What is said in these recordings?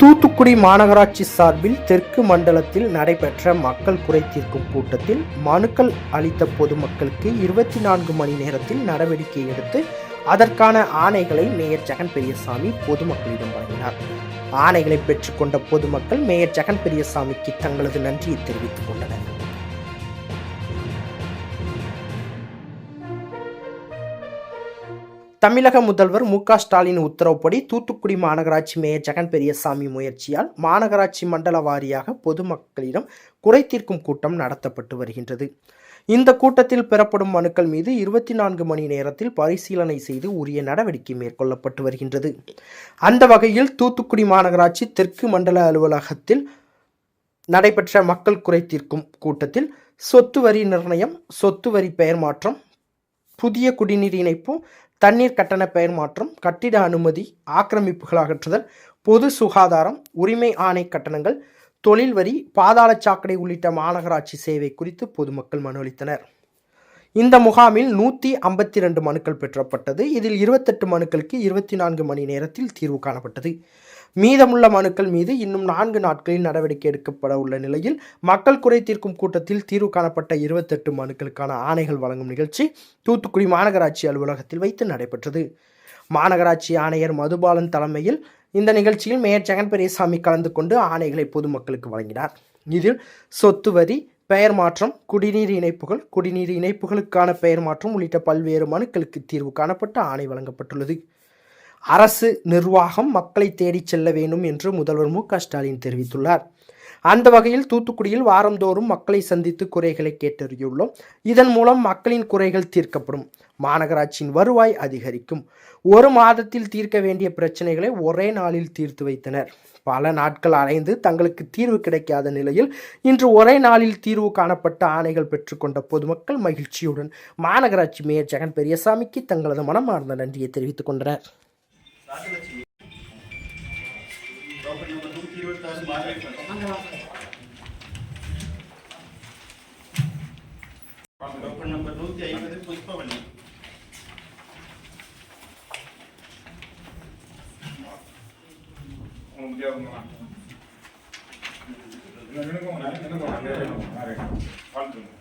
தூத்துக்குடி மாநகராட்சி சார்பில் தெற்கு மண்டலத்தில் நடைபெற்ற மக்கள் குறை தீர்க்கும் கூட்டத்தில் மனுக்கள் அளித்த பொதுமக்களுக்கு இருபத்தி நான்கு மணி நேரத்தில் நடவடிக்கை எடுத்து அதற்கான ஆணைகளை மேயர் ஜெகன் பெரியசாமி பொதுமக்களிடம் வழங்கினார். ஆணைகளை பெற்றுக்கொண்ட பொதுமக்கள் மேயர் ஜெகன் பெரியசாமிக்கு தங்களது நன்றியை தெரிவித்துக் கொண்டனர். தமிழக முதல்வர் மு க ஸ்டாலின் உத்தரவுப்படி தூத்துக்குடி மாநகராட்சி மேயர் ஜெகன் பெரியசாமி முயற்சியால் மாநகராட்சி மண்டல வாரியாக பொதுமக்களிடம் குறை தீர்க்கும் கூட்டம் நடத்தப்பட்டு வருகின்றது. இந்த கூட்டத்தில் பெறப்படும் மனுக்கள் மீது இருபத்தி நான்கு மணி நேரத்தில் பரிசீலனை செய்து உரிய நடவடிக்கை மேற்கொள்ளப்பட்டு வருகின்றது. அந்த வகையில் தூத்துக்குடி மாநகராட்சி தெற்கு மண்டல அலுவலகத்தில் நடைபெற்ற மக்கள் குறை தீர்க்கும் கூட்டத்தில் சொத்து வரி நிர்ணயம் சொத்து வரி பெயர் மாற்றம் புதிய குடிநீர் இணைப்பு தண்ணீர் கட்டண பெயர் மாற்றம் கட்டிட அனுமதி ஆக்கிரமிப்புகள் அகற்றுதல் பொது சுகாதாரம் உரிமை ஆணை கட்டணங்கள் தொழில் வரி பாதாள சாக்கடை உள்ளிட்ட மாநகராட்சி சேவை குறித்து பொதுமக்கள் மனு அளித்தனர். இந்த முகாமில் நூற்றி ஐம்பத்தி ரெண்டு மனுக்கள் பெற்றப்பட்டது. இதில் இருபத்தெட்டு மனுக்களுக்கு இருபத்தி நான்கு மணி நேரத்தில் தீர்வு காணப்பட்டது. மீதமுள்ள மனுக்கள் மீது இன்னும் நான்கு நாட்களில் நடவடிக்கை எடுக்கப்பட உள்ள நிலையில் மக்கள் குறை தீர்க்கும் கூட்டத்தில் தீர்வு காணப்பட்ட இருபத்தெட்டு மனுக்களுக்கான ஆணைகள் வழங்கும் நிகழ்ச்சி தூத்துக்குடி மாநகராட்சி அலுவலகத்தில் வைத்து நடைபெற்றது. மாநகராட்சி ஆணையர் மதுபாலன் தலைமையில் இந்த நிகழ்ச்சியில் மேயர் ஜெகன் பெரியசாமி கலந்து கொண்டு ஆணைகளை பொதுமக்களுக்கு வழங்கினார். இதில் சொத்து வரி பெயர் மாற்றம் குடிநீர் இணைப்புகள் குடிநீர் இணைப்புகளுக்கான பெயர் மாற்றம் உள்ளிட்ட பல்வேறு மனுக்களுக்கு தீர்வு காணப்பட்ட ஆணை வழங்கப்பட்டுள்ளது. அரசு நிர்வாகம் மக்களை தேடிச் செல்ல வேண்டும் என்று முதல்வர் மு ஸ்டாலின் தெரிவித்துள்ளார். அந்த வகையில் தூத்துக்குடியில் வாரந்தோறும் மக்களை சந்தித்து குறைகளை கேட்டறியுள்ளோம். இதன் மூலம் மக்களின் குறைகள் தீர்க்கப்படும். மாநகராட்சியின் வருவாய் அதிகரிக்கும். ஒரு மாதத்தில் தீர்க்க வேண்டிய பிரச்சனைகளை ஒரே நாளில் தீர்த்து வைத்தனர். பல நாட்கள் அலைந்து தங்களுக்கு தீர்வு கிடைக்காத நிலையில் இன்று ஒரே நாளில் தீர்வு காணப்பட்ட ஆணைகள் பெற்றுக்கொண்ட பொதுமக்கள் மகிழ்ச்சியுடன் மாநகராட்சி மேயர் ஜெகன் பெரியசாமிக்கு தங்களது மனமார்ந்த நன்றியை தெரிவித்துக் கொண்டனர். டோக்கன் நம்பர் நூத்தி ஐம்பது புஷ்பவல்லி உங்களுக்கு முடியாதுங்களா இல்லை நினைக்கோங்க நினைக்கோங்க வாழ்த்துங்க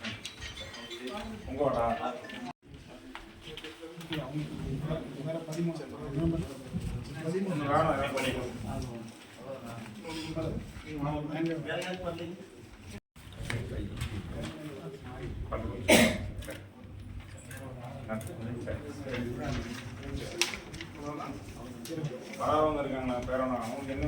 உங்களோட வரவங்க இருக்காங்கண்ணா பேரனா அவங்களுக்கு என்ன